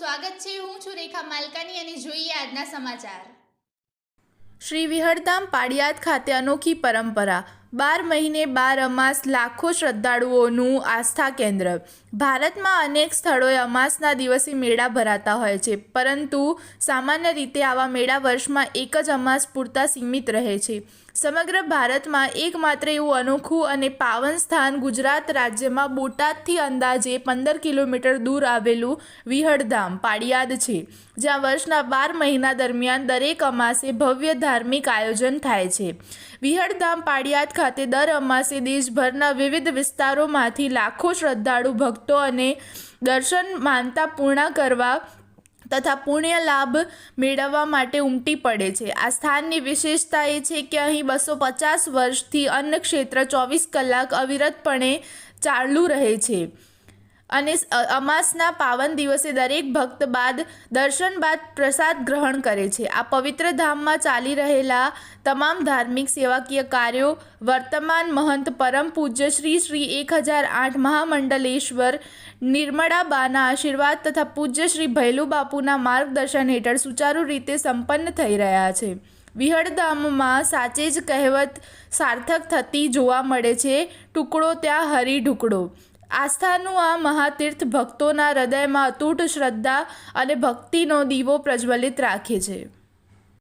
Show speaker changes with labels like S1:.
S1: સ્વાગત છે. હું છું રેખા માલકાની અને જોઈએ આજના સમાચાર.
S2: શ્રી વિહળધામ પાડિયાદ ખાતે અનોખી પરંપરા. બાર મહિને બાર અમાસ લાખો શ્રદ્ધાળુઓનું આસ્થા કેન્દ્ર. ભારતમાં અનેક સ્થળોએ અમાસના દિવસે મેળા ભરાતા હોય છે. પરંતુ સામાન્ય રીતે આવા મેળા વર્ષમાં એક જ અમાસ પૂરતા સીમિત રહે છે. સમગ્ર ભારતમાં એકમાત્ર એવું અનોખું અને પાવન સ્થાન ગુજરાત રાજ્યમાં બોટાદથી અંદાજે પંદર કિલોમીટર દૂર આવેલું વિહળધામ પાડિયાદ છે, જ્યાં વર્ષના બાર મહિના દરમિયાન દરેક અમાસે ભવ્ય ધાર્મિક આયોજન થાય છે. વિહળધામ પાડિયાદ ખાતે દર અમાસે દેશભરના વિવિધ વિસ્તારોમાંથી લાખો શ્રદ્ધાળુ ભક્તો અને દર્શન માનતા પૂર્ણ કરવા તથા પુણ્ય લાભ મેળવવા માટે ઉમટી પડે છે. આ સ્થાનની વિશેષતા એ છે કે અહીં બસો પચાસ વર્ષથી અન્ન ક્ષેત્ર ચોવીસ કલાક અવિરતપણે ચાલુ રહે છે. અને અમાસના પાવન દિવસે દરેક ભક્ત બાદ દર્શન બાદ પ્રસાદ ગ્રહણ કરે છે. આ પવિત્ર ધામમાં ચાલી રહેલા તમામ ધાર્મિક સેવાકીય કાર્યો વર્તમાન મહંત પરમ પૂજ્ય શ્રી શ્રી એક હજાર આઠ મહામંડલેશ્વર નિર્મળાબાના આશીર્વાદ તથા પૂજ્ય શ્રી ભૈલુ બાપુના માર્ગદર્શન હેઠળ સુચારુ રીતે સંપન્ન થઈ રહ્યા છે. વિહળધામમાં સાચે જ કહેવત સાર્થક થતી જોવા મળે છે. ટુકડો ત્યાં હરી ઢુકડો આસ્થાનું આ મહાતીર્થ ભક્તોના હૃદયમાં અતૂટ શ્રદ્ધા અને ભક્તિનો દીવો પ્રજ્વલિત રાખે છે.